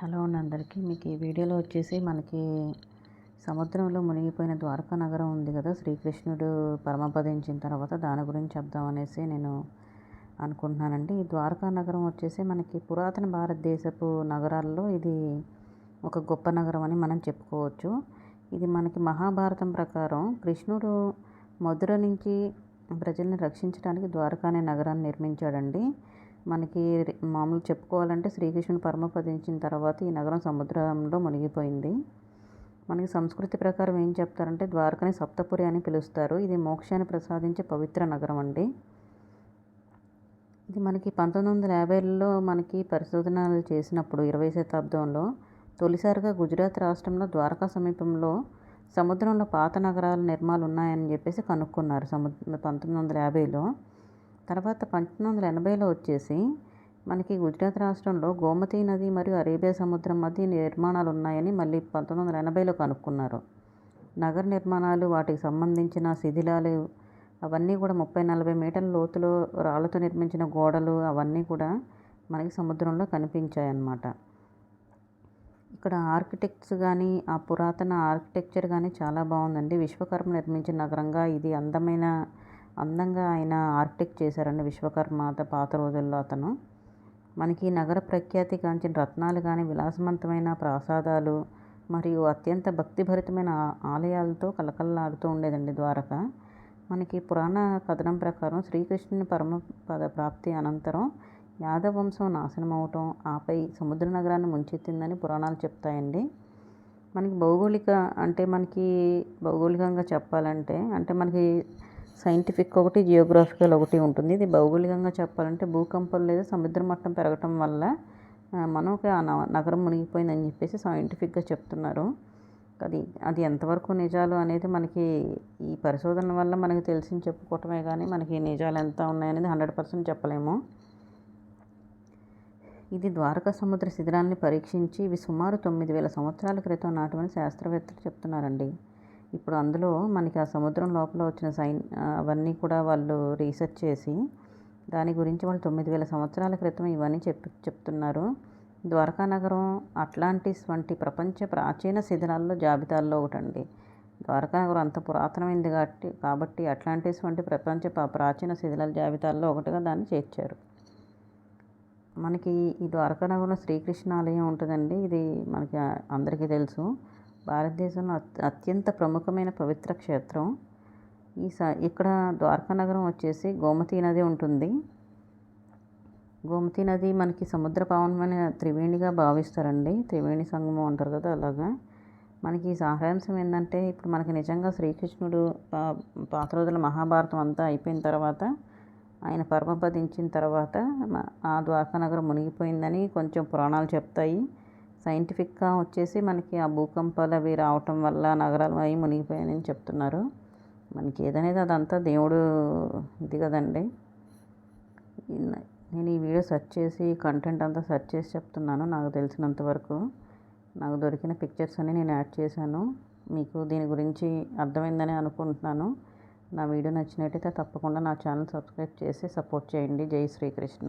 Hello అండి అందరికీ. మీకు ఈ వీడియోలో వచ్చేసి మనకి సముద్రంలో మునిగిపోయిన ద్వారకా నగరం ఉంది కదా. శ్రీకృష్ణుడు పరమపదించిన తర్వాత దాని గురించి చెప్దామనేసి నేను అనుకుంటున్నానండి. ఈ ద్వారకా నగరం వచ్చేసి మనకి పురాతన భారతదేశపు నగరాల్లో ఇది ఒక గొప్ప నగరం అని మనం చెప్పుకోవచ్చు. ఇది మనకి మహాభారతం ప్రకారం కృష్ణుడు మధుర నుంచి ప్రజల్ని రక్షించడానికి ద్వారకా అనే నగరాన్ని నిర్మించాడండి. మనకి మామూలు చెప్పుకోవాలంటే శ్రీకృష్ణుడు పరమపదించిన తర్వాత ఈ నగరం సముద్రంలో మునిగిపోయింది. మనకి సంస్కృతి ప్రకారం ఏం చెప్తారంటే ద్వారకని సప్తపురి అని పిలుస్తారు. ఇది మోక్షాన్ని ప్రసాదించే పవిత్ర నగరం అండి. ఇది మనకి పంతొమ్మిది వందల యాభైలో మనకి పరిశోధనలు చేసినప్పుడు ఇరవై శతాబ్దంలో తొలిసారిగా గుజరాత్ రాష్ట్రంలో ద్వారకా సమీపంలో సముద్రంలో పాత నగరాల నిర్మాలు ఉన్నాయని చెప్పేసి కనుక్కున్నారు సముద్ర పంతొమ్మిది వందల యాభైలో. తర్వాత పంతొమ్మిది వందల ఎనభైలో వచ్చేసి మనకి గుజరాత్ రాష్ట్రంలో గోమతి నది మరియు అరేబియా సముద్రం మధ్య నిర్మాణాలు ఉన్నాయని మళ్ళీ పంతొమ్మిది వందల ఎనభైలో కనుక్కున్నారు. నగర నిర్మాణాలు వాటికి సంబంధించిన శిథిలాలు అవన్నీ కూడా ముప్పై నలభై మీటర్ల లోతులో రాళ్ళతో నిర్మించిన గోడలు అవన్నీ కూడా మనకి సముద్రంలో కనిపించాయి అన్నమాట ఇక్కడ ఆర్కిటెక్ట్స్ కానీ ఆ పురాతన ఆర్కిటెక్చర్ కానీ చాలా బాగుందండి. విశ్వకర్మ నిర్మించిన నగరంగా ఇది అందమైన అందంగా ఆయన ఆర్కిటెక్ట్ చేశారండి విశ్వకర్మాత పాత రోజుల్లో అతను. మనకి నగర ప్రఖ్యాతి గాంచిన రత్నాలు కానీ విలాసవంతమైన ప్రాసాదాలు మరియు అత్యంత భక్తిభరితమైన ఆలయాలతో కలకల్లాడుతూ ఉండేదండి ద్వారక. మనకి పురాణ కథనం ప్రకారం శ్రీకృష్ణుని పరమ పద ప్రాప్తి అనంతరం యాదవ వంశం నాశనం అవటం ఆపై సముద్ర నగరాన్ని ముంచెత్తిందని పురాణాలు చెప్తాయండి. మనకి భౌగోళిక అంటే మనకి భౌగోళికంగా చెప్పాలంటే అంటే మనకి సైంటిఫిక్ ఒకటి జియోగ్రాఫికల్ ఒకటి ఉంటుంది. ఇది భౌగోళికంగా చెప్పాలంటే భూకంపం లేదా సముద్ర మట్టం పెరగటం వల్ల మనకి ఆ నగరం మునిగిపోయిందని చెప్పేసి సైంటిఫిక్గా చెప్తున్నారు. అది అది ఎంతవరకు నిజాలు అనేది మనకి ఈ పరిశోధన వల్ల మనకి తెలిసి చెప్పుకోవటమే కానీ మనకి నిజాలు ఎంత ఉన్నాయనేది హండ్రెడ్ పర్సెంట్ చెప్పలేము. ఇది ద్వారకా సముద్ర శిథిరాన్ని పరీక్షించి ఇవి సుమారు తొమ్మిది వేల సంవత్సరాల క్రితం నాటమని శాస్త్రవేత్తలు చెప్తున్నారండి. ఇప్పుడు అందులో మనకి ఆ సముద్రం లోపల వచ్చిన సైన్ అవన్నీ కూడా వాళ్ళు రీసెర్చ్ చేసి దాని గురించి వాళ్ళు తొమ్మిది వేల సంవత్సరాల క్రితం ఇవన్నీ చెప్పి చెప్తున్నారు. ద్వారకా నగరం అట్లాంటిస్ వంటి ప్రపంచ ప్రాచీన శిథిలాల్లో జాబితాల్లో ఒకటండి. ద్వారకా నగరం అంత పురాతనమైంది కాబట్టి కాబట్టి అట్లాంటిస్ వంటి ప్రపంచ ప్రాచీన శిథిలాల జాబితాల్లో ఒకటిగా దాన్ని చేర్చారు. మనకి ఈ ద్వారకా నగరంలో శ్రీకృష్ణ ఆలయం ఉంటుందండి. ఇది మనకి అందరికీ తెలుసు. భారతదేశంలో అత్యంత ప్రముఖమైన పవిత్ర క్షేత్రం. ఈ స ఇక్కడ ద్వారకా నగరం వచ్చేసి గోమతీ నది ఉంటుంది. గోమతీ నది మనకి సముద్ర పావనమైన త్రివేణిగా భావిస్తారండి. త్రివేణి సంగమం అంటారు కదా అలాగా. మనకి సారాంశం ఏంటంటే ఇప్పుడు మనకి నిజంగా శ్రీకృష్ణుడు పాత రోజుల మహాభారతం అంతా అయిపోయిన తర్వాత ఆయన పరమపదించిన తర్వాత ఆ ద్వారకా నగరం మునిగిపోయిందని కొంచెం పురాణాలు చెప్తాయి. సైంటిఫిక్గా వచ్చేసి మనకి ఆ భూకంపాలు అవి రావటం వల్ల నగరాలు అవి మునిగిపోయాయని చెప్తున్నారు. మనకి ఏదనేది అదంతా దేవుడు ఇది కదండి. నేను ఈ వీడియో సెర్చ్ చేసి కంటెంట్ అంతా సెర్చ్ చేసి చెప్తున్నాను. నాకు తెలిసినంత వరకు నాకు దొరికిన పిక్చర్స్ అన్ని నేను యాడ్ చేశాను. మీకు దీని గురించి అర్థమైందని అనుకుంటున్నాను. నా వీడియో నచ్చినట్టయితే తప్పకుండా నా ఛానల్ సబ్స్క్రైబ్ చేసి సపోర్ట్ చేయండి. జై శ్రీకృష్ణ.